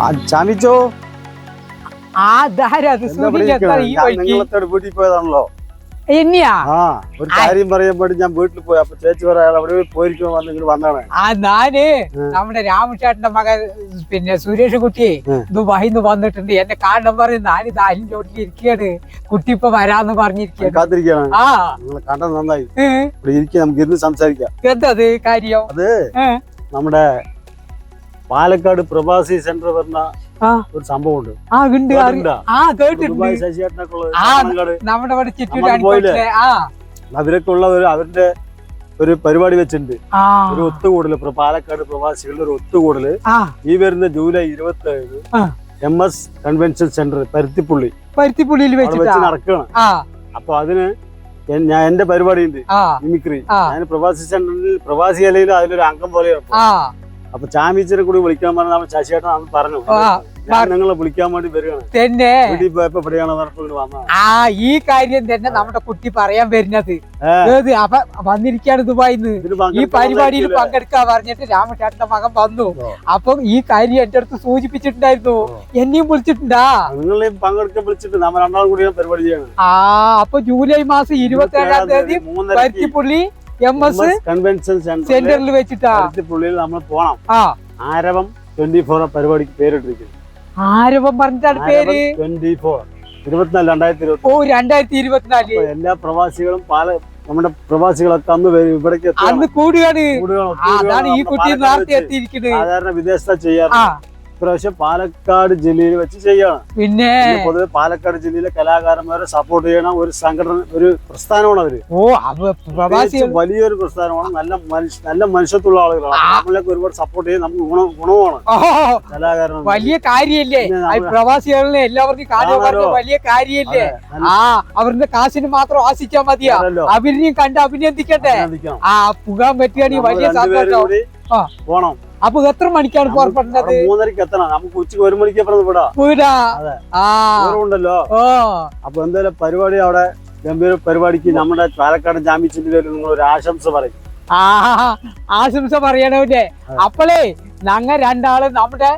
ആ ചാമിച്ചോ ആധാരം അത് എന്താ സൂര്യൻ എത്ര ഈ ഞാൻ വഴിക്ക്. നിങ്ങളത്തോട് വീട്ടിൽ പോയതാണല്ലോ. എന്നെയാ? ആ ഒരു കാര്യം പറയാൻ വേണ്ടി ഞാൻ വീട്ടിൽ പോയി. അപ്പൊ ചേച്ചി പറയാ അവിടെ വന്നാണ്. ആ. നമ്മുടെ രാമചേട്ടന്റെ മകൻ പിന്നെ സുരേഷ് കുട്ടി ദുബായി ദുബായിന്ന് വന്നിട്ടുണ്ട്. എന്നെ കാണണം പറയും ഞാനിത് ദാലിന്റെ ചോട്ടിൽ ഇരിക്കുകയാണ് കുട്ടി ഇപ്പൊ വരാന്ന് പറഞ്ഞിരിക്കുകയാണ് കാത്തിരിക്കുകയാണ്. ആ. നിങ്ങൾ കണ്ടത് നന്നായി. നമുക്ക് ഇരുന്ന് സംസാരിക്കാം. എന്തത് കാര്യം? അത് നമ്മുടെ പാലക്കാട് പ്രവാസി സെന്റർ ആ. ഒരു ആ ഉണ്ട് കേട്ടിട്ടുണ്ടോ? ആ കേട്ടിട്ടുണ്ട്. ഉള്ള ആ. നമ്മുടെ പോയില്ലേ? ആ. അവരൊക്കെ ഉള്ള ഒരു അവരുടെ ഒരു പരിപാടി വെച്ചിട്ടുണ്ട്. ഒരു ഒത്തുകൂടൽ ഇപ്പൊ പാലക്കാട് പ്രവാസികളുടെ ഒരു ഒത്തുകൂടൽ. ഈ വരുന്ന ജൂലൈ ഇരുപത്തി ഏഴ് M S convention centre Paruthipully. പരുത്തിപ്പുള്ളിയിൽ വെച്ച് നടക്കണം. അപ്പൊ അതിന് ഞാൻ എന്റെ പരിപാടി ഉണ്ട് മിമിക്രി. ഞാൻ പ്രവാസി സെന്ററിൽ പ്രവാസി അലയിൽ അതിലൊരു അംഗം പോലെയാണ് അപ്പൊ ചാമീച്ചനെ കൂടി വിളിക്കാൻ പറഞ്ഞ ശശിയേട്ടൻ അന്ന് പറഞ്ഞു. ഞങ്ങളെ നിങ്ങളെ വിളിക്കാൻ വേണ്ടി വരികയാണ്. തന്നെ. ആ ഈ കാര്യം തന്നെ നമ്മുടെ കുട്ടി പറയാൻ വരുന്നത്. അപ്പൊ വന്നിരിക്കാണ് ദുബായിന്ന്. ഈ പരിപാടിയിൽ പങ്കെടുക്കാൻ പറഞ്ഞിട്ട് രാമചേട്ടന്റെ മകൻ വന്നു. അപ്പം ഈ കാര്യം എന്റെ അടുത്ത് സൂചിപ്പിച്ചിട്ടുണ്ടായിരുന്നു. എന്നെയും വിളിച്ചിട്ടുണ്ടാ? നിങ്ങളെയും പങ്കെടുക്കാൻ വിളിച്ചിട്ട് നമ്മൾ രണ്ടാളും കൂടി ഞാൻ പരിപാടി ചെയ്യാണ് ആ അപ്പൊ ജൂലൈ മാസം ഇരുപത്തി ഏഴാം തീയതി പരുത്തിപ്പുള്ളി എം എസ് കൺവെൻഷൻ സെന്ററിൽ വെച്ചിട്ടാ? പുള്ളിയിൽ നമ്മൾ പോണം. ആ. ആരവം ട്വന്റി ഫോർ പരിപാടിക്ക് പേരിട്ടിരിക്കുന്നു. ആരവം പറഞ്ഞിട്ടാണ് പേര്? ട്വന്റി ഫോർ ഇരുപത്തിനാല് രണ്ടായിരത്തി ഇരുപത്തി ഓ രണ്ടായിരത്തി ഇരുപത്തിനാല്. എല്ലാ പ്രവാസികളും പാല നമ്മുടെ പ്രവാസികളൊക്കെ അന്ന് ഇവിടേക്ക് അന്ന് കൂടുകയാണ്. അതാണ് ഈ കുട്ടി നേരത്തെ എത്തിയിരിക്കുന്നത് സാധാരണ വിദേശത്ത ചെയ്യാറ്. ഇപ്രാവശ്യം പാലക്കാട് ജില്ലയിൽ വെച്ച് ചെയ്യണം. പിന്നെ? പൊതുവെ പാലക്കാട് ജില്ലയിലെ കലാകാരന്മാരെ സപ്പോർട്ട് ചെയ്യണം ഒരു സംഘടന ഒരു പ്രസ്ഥാനമാണ് അവർ. ഓ അവ പ്രവാസികൾ വലിയൊരു പ്രസ്ഥാനമാണ്. നല്ല മനുഷ്യ നല്ല മനുഷ്യത്തുള്ള ആളുകളാണ്. നമ്മളൊക്കെ ഒരുപാട് സപ്പോർട്ട് ചെയ്ത് നമുക്ക് ഗുണം ഗുണമാണ്. കലാകാരൻ വലിയ കാര്യല്ലേ പ്രവാസികളെ പ്രവാസികളിലെ എല്ലാവർക്കും കാര്യം വലിയ കാര്യല്ലേ ആ അവരുടെ കാശിന് മാത്രം ആശിച്ചാൽ മതിയാ. അവരിനെയും കണ്ട് അഭിനന്ദിക്കട്ടെ. ആ പുകാൻ പറ്റുകയാണെങ്കിൽ വലിയ സാധ്യത സന്തോഷം. പോണം. അപ്പൊ എത്ര മണിക്കാണ് പുറപ്പെട്ടത് മൂന്നരക്ക് എത്തണം. നമുക്ക് ഉച്ചയ്ക്ക് ഒരു മണിക്ക് ഉണ്ടല്ലോ അപ്പൊ എന്തായാലും പരിപാടി അവിടെ ഗംഭീര പരിപാടിക്ക് നമ്മുടെ പാലക്കാട് ജാമ്യത്തിന്റെ പേരിൽ നിങ്ങൾ ഒരു ആശംസ പറയും. ആശംസ പറയണല്ലേ അപ്പളേ ഞങ്ങൾ ഞങ്ങ രണ്ടാൾ നമ്മുടെ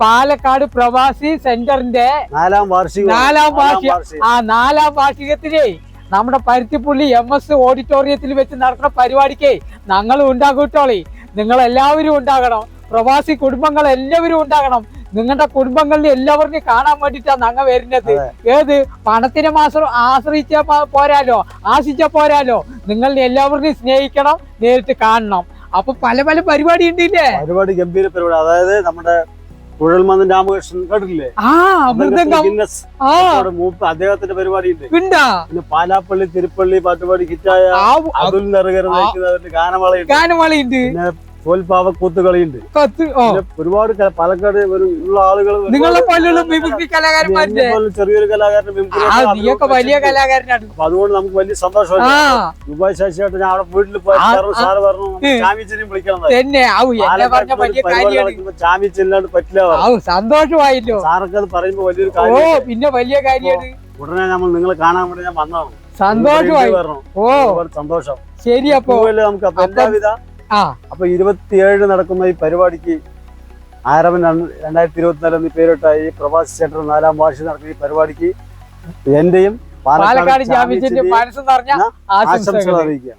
പാലക്കാട് പ്രവാസി സെന്ററിന്റെ നാലാം വാർഷികം. നാലാം വാർഷിക ആ നാലാം വാർഷികത്തിലേ നമ്മുടെ പരുത്തിപ്പുള്ളി എം എസ് ഓഡിറ്റോറിയത്തിൽ വെച്ച് നടക്കുന്ന പരിപാടിക്ക് ഞങ്ങൾ ഉണ്ടാകൂട്ടോളി. നിങ്ങൾ എല്ലാവരും ഉണ്ടാകണം. പ്രവാസി കുടുംബങ്ങൾ എല്ലാവരും ഉണ്ടാകണം. നിങ്ങളുടെ കുടുംബങ്ങളിൽ എല്ലാവർക്കും കാണാൻ വേണ്ടിയിട്ടാണ് ഞങ്ങൾ വരുന്നത്. ഏത്? പണത്തിനെ മാസം ആശ്രയിച്ച പോരാലോ? ആശിച്ച പോരാലോ? നിങ്ങൾ എല്ലാവർക്കും സ്നേഹിക്കണം നേരിട്ട് കാണണം. അപ്പൊ പല പല പരിപാടി ഉണ്ടില്ലേ പരിപാടി ഗംഭീര പരിപാടി. അതായത് നമ്മുടെ കുഴൽമന്ദൻ രാമകൃഷ്ണൻ അവിടെ മൂപ്പ് അദ്ദേഹത്തിന്റെ പരിപാടി പിന്നെ പാലാപ്പള്ളി തിരുപ്പള്ളി പാട്ടുപാടി ഹിറ്റായ അതുൽ നിറകര നയിക്കുന്നവരുടെ ഗാനമേളയുണ്ട്. ഗാനമേളയുണ്ട്. തോൽപ്പാവക്കൂത്തുകളിയുണ്ട് ഒരുപാട് പാലക്കാട് ഉള്ള ആളുകൾ നിങ്ങളെ പോലുള്ള മിമിക്രി കലാകാരന്മാരുടെ ചെറിയൊരു കലാകാരൻ വലിയ. കലാകാരനാണ്. അപ്പൊ അതുകൊണ്ട് നമുക്ക് വലിയ ആ. സന്തോഷമല്ല ദുബായ് ശശിയായിട്ട് ഞാൻ അവിടെ വീട്ടിൽ പോയി സാർ സാറ് പറഞ്ഞു ഏ. വിളിക്കണം ചാമിച്ചില്ലാണ്ട് പറ്റില്ല. സന്തോഷമായില്ലോ. സാറൊക്കെ അത് പറയുമ്പോ വലിയൊരു കാര്യം പിന്നെ വലിയ കാര്യമാണ്. ഉടനെ നമ്മൾ നിങ്ങളെ കാണാൻ വേണ്ടി ഞാൻ വന്നതാണ്. സന്തോഷമായി. ഓ സന്തോഷം. ശരി അപ്പൊ. നമുക്ക്? എല്ലാവിധ അപ്പൊ ഇരുപത്തിയേഴ് നടക്കുന്ന ഈ പരിപാടിക്ക് ആരവൻ രണ്ട്- രണ്ടായിരത്തി ഇരുപത്തിനാല് എന്നീ പേരിട്ട ഈ പ്രവാസി സെന്റർ നാലാം വാർഷികം നടക്കുന്ന ഈ പരിപാടിക്ക് എന്റെയും പാലക്കാട് ആശംസകൾ. ആശംസകൾ അറിയിക്കുക